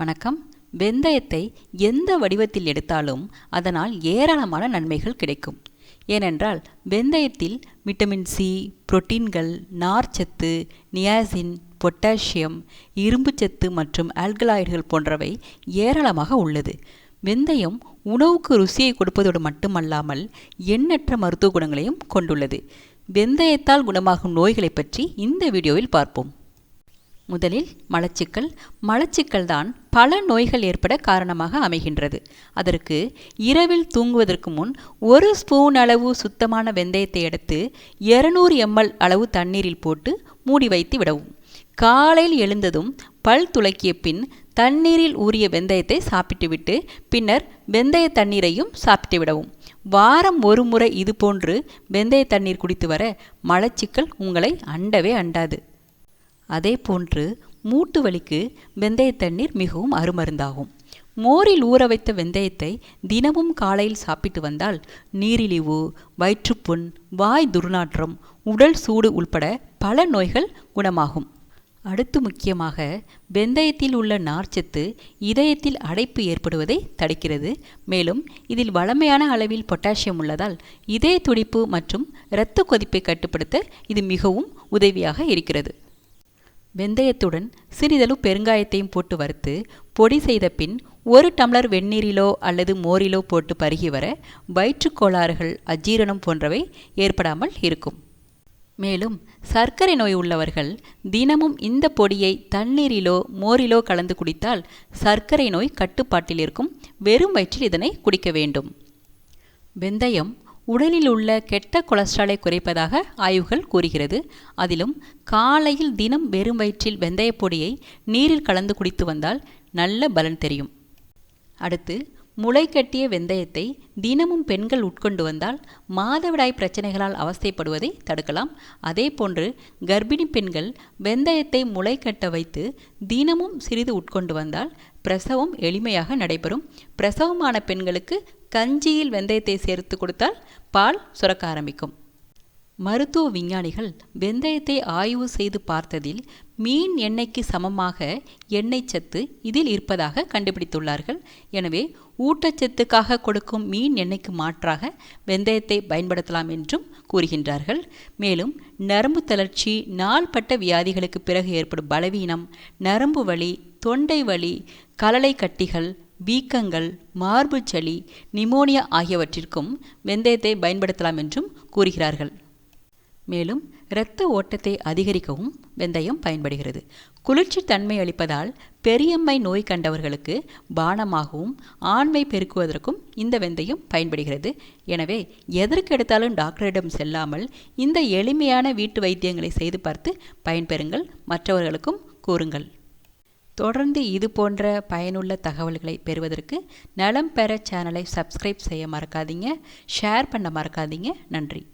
வணக்கம். வெந்தயத்தை எந்த வடிவத்தில் எடுத்தாலும் அதனால் ஏராளமான நன்மைகள் கிடைக்கும். ஏனென்றால் வெந்தயத்தில் விட்டமின் சி புரோட்டீன்கள் நார்ச்சத்து நியாசின் பொட்டாசியம் இரும்புச்சத்து மற்றும் ஆல்கலாய்டுகள் போன்றவை ஏராளமாக உள்ளது. வெந்தயம் உணவுக்கு ருசியை கொடுப்பதோடு மட்டுமல்லாமல் எண்ணற்ற மருத்துவ குணங்களையும் கொண்டுள்ளது. வெந்தயத்தால் குணமாகும் நோய்களை பற்றி இந்த வீடியோவில் பார்ப்போம். முதலில் மலச்சிக்கல். மலச்சிக்கல் தான் பல நோய்கள் ஏற்பட காரணமாக அமைகின்றது. அதற்கு இரவில் தூங்குவதற்கு முன் ஒரு ஸ்பூன் அளவு சுத்தமான வெந்தயத்தை எடுத்து இருநூறு எம்எல் அளவு தண்ணீரில் போட்டு மூடி வைத்து விடவும். காலையில் எழுந்ததும் பல் துளக்கிய பின் தண்ணீரில் ஊறிய வெந்தயத்தை சாப்பிட்டுவிட்டு பின்னர் வெந்தய தண்ணீரையும் சாப்பிட்டு விடவும். வாரம் ஒரு முறை இதுபோன்று வெந்தய தண்ணீர் குடித்து வர மலச்சிக்கல் உங்களை அண்டவே அண்டாது. அதே போன்று மூட்டு வலிக்கு வெந்தய தண்ணீர் மிகவும் அருமருந்தாகும். மோரில் ஊற வைத்த வெந்தயத்தை தினமும் காலையில் சாப்பிட்டு வந்தால் நீரிழிவு வயிற்றுப்புண் வாய் துர்நாற்றம் உடல் சூடு உள்பட பல நோய்கள் குணமாகும். அடுத்து முக்கியமாக வெந்தயத்தில் உள்ள நார்ச்சத்து இதயத்தில் அடைப்பு ஏற்படுவதை தடுக்கிறது. மேலும் இதில் வளமையான அளவில் பொட்டாசியம் உள்ளதால் இதய துடிப்பு மற்றும் இரத்த கொதிப்பை கட்டுப்படுத்த இது மிகவும் உதவியாக இருக்கிறது. வெந்தயத்துடன் சிறிதளவு பெருங்காயத்தையும் போட்டு வறுத்து பொடி செய்த பின் ஒரு டம்ளர் வெந்நீரிலோ அல்லது மோரிலோ போட்டு பருகி வர வயிற்றுக் கோளாறுகள் அஜீரணம் போன்றவை ஏற்படாமல் இருக்கும். மேலும் சர்க்கரை நோய் உள்ளவர்கள் தினமும் இந்த பொடியை தண்ணீரிலோ மோரிலோ கலந்து குடித்தால் சர்க்கரை நோய் கட்டுப்பாட்டில் இருக்கும். வெறும் வயிற்றில் இதனை குடிக்க வேண்டும். வெந்தயம் உடலில் உள்ள கெட்ட கொலஸ்ட்ராலை குறைப்பதாக ஆய்வுகள் கூறுகிறது. அதிலும் காலையில் தினம் வெறும் வயிற்றில் வெந்தய பொடியை நீரில் கலந்து குடித்து வந்தால் நல்ல பலன் தெரியும். அடுத்து முளை கட்டிய வெந்தயத்தை தினமும் பெண்கள் உட்கொண்டு வந்தால் மாதவிடாய் பிரச்சனைகளால் அவஸ்தைப்படுவதை தடுக்கலாம். அதே போன்று கர்ப்பிணி பெண்கள் வெந்தயத்தை முளை கட்ட வைத்து தினமும் சிறிது உட்கொண்டு வந்தால் பிரசவம் எளிமையாக நடைபெறும். பிரசவமான பெண்களுக்கு கஞ்சியில் வெந்தயத்தை சேர்த்து கொடுத்தால் பால் சுரக்க ஆரம்பிக்கும். மருத்துவ விஞ்ஞானிகள் வெந்தயத்தை ஆய்வு செய்து பார்த்ததில் மீன் எண்ணெய்க்கு சமமாக எண்ணெய் சத்து இதில் இருப்பதாக கண்டுபிடித்துள்ளார்கள். எனவே ஊட்டச்சத்துக்காக கொடுக்கும் மீன் எண்ணெய்க்கு மாற்றாக வெந்தயத்தை பயன்படுத்தலாம் என்றும் கூறுகின்றார்கள். மேலும் நரம்பு தளர்ச்சி நாள்பட்ட வியாதிகளுக்கு பிறகு ஏற்படும் பலவீனம் நரம்பு வலி தொண்டை வலி கலலை கட்டிகள் வீக்கங்கள் மார்பு சளி நிமோனியா ஆகியவற்றிற்கும் வெந்தயத்தை பயன்படுத்தலாம் என்றும் கூறுகிறார்கள். மேலும் இரத்த ஓட்டத்தை அதிகரிக்கவும் வெந்தயம் பயன்படுகிறது. குளிர்ச்சி தன்மை அளிப்பதால் பெரியம்மை நோய் கண்டவர்களுக்கு பானமாகவும் ஆண்மை பெருக்குவதற்கும் இந்த வெந்தயம் பயன்படுகிறது. எனவே எதற்கு எடுத்தாலும் டாக்டரிடம் செல்லாமல் இந்த எளிமையான வீட்டு வைத்தியங்களை செய்து பார்த்து பயன்பெறுங்கள். மற்றவர்களுக்கும் கூறுங்கள். தொடர்ந்து இது போன்ற பயனுள்ள தகவல்களை பெறுவதற்கு நலம் பெற சேனலை சப்ஸ்கிரைப் செய்ய மறக்காதீங்க. ஷேர் பண்ண மறக்காதீங்க. நன்றி.